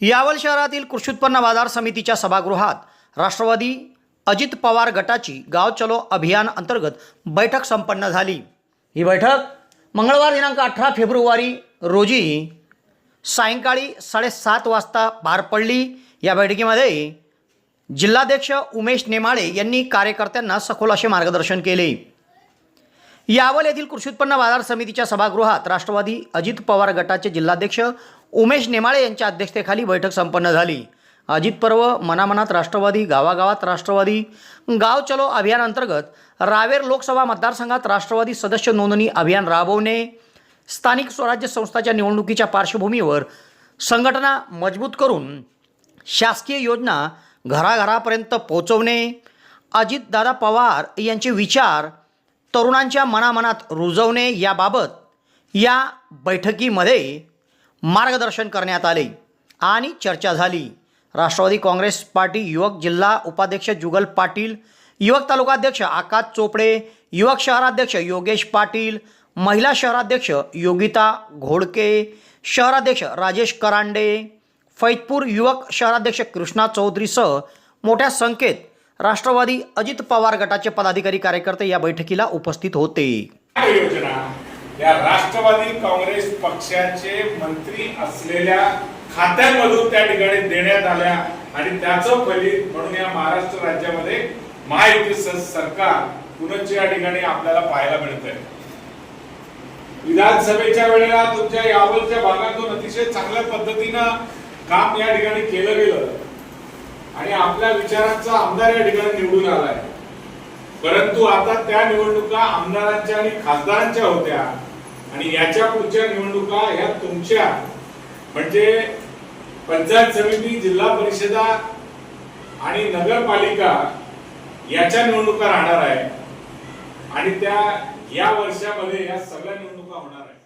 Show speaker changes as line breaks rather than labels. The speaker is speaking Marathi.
यावल शहरातील कृषी उत्पन्न बाजार समितीच्या सभागृहात राष्ट्रवादी अजित पवार गटाची गाव चलो अभियान अंतर्गत बैठक संपन्न झाली. ही बैठक मंगळवार दिनांक अठरा फेब्रुवारी रोजी सायंकाळी साडेसात वाजता पार पडली. या बैठकीमध्ये जिल्हाध्यक्ष उमेश नेमाळे यांनी कार्यकर्त्यांना सखोल असे मार्गदर्शन केले. यावल येथील कृषी उत्पन्न बाजार समितीच्या सभागृहात राष्ट्रवादी अजित पवार गटाचे जिल्हाध्यक्ष उमेश नेमाळे यांच्या अध्यक्षतेखाली बैठक संपन्न झाली. अजित पर्व मनामनात राष्ट्रवादी गावागावात राष्ट्रवादी गाव चलो अभियानांतर्गत रावेर लोकसभा मतदारसंघात राष्ट्रवादी सदस्य नोंदणी अभियान राबवणे स्थानिक स्वराज्य संस्थाच्या निवडणुकीच्या पार्श्वभूमीवर संघटना मजबूत करून शासकीय योजना घराघरापर्यंत पोहोचवणे अजितदादा पवार यांचे विचार तरुणांच्या मनामनात रुजवणे याबाबत या बैठकीमध्ये मार्गदर्शन करण्यात आले आणि चर्चा झाली. राष्ट्रवादी काँग्रेस पार्टी युवक जिल्हा उपाध्यक्ष जुगल पाटील युवक तालुकाध्यक्ष आकाश चोपडे युवक शहराध्यक्ष योगेश पाटील महिला शहराध्यक्ष योगिता घोडके शहराध्यक्ष राजेश करांडे फैतपूर युवक शहराध्यक्ष कृष्णा चौधरीसह मोठ्या संख्येत राष्ट्रवादी अजित पवार गटाचे पदाधिकारी कार्यकर्ते या बैठकीला उपस्थित होते.
या राष्ट्रवादी काँग्रेस पक्षाचे मंत्री असलेल्या खात्यांमधून त्या ठिकाणी देण्यात आल्या. आणि त्याचं फलित म्हणून या महाराष्ट्र राज्यामध्ये महायुती सरकार पुनश्च या ठिकाणी आपल्याला पाहायला मिळतंय. विधानसभेच्या वेळेला तुमच्या यावलच्या भागातून अतिशय चांगल्या पद्धतीनं काम या ठिकाणी केलं गेलं. आणि आपल्या विचारांचा आमदार या ठिकाणी निवडून आलाय. परंतु आता त्या निवडणुका आमदारांच्या आणि खासदारांच्या होत्या. आणि याच्या पुढच्या निवडणुका ह्या तुमच्या. म्हणजे पंचायत समिती जिल्हा परिषदा आणि नगरपालिका याच्या निवडणुका राहणार आहे आणि त्या या वर्षामध्ये या सगळ्या निवडणुका होणार आहे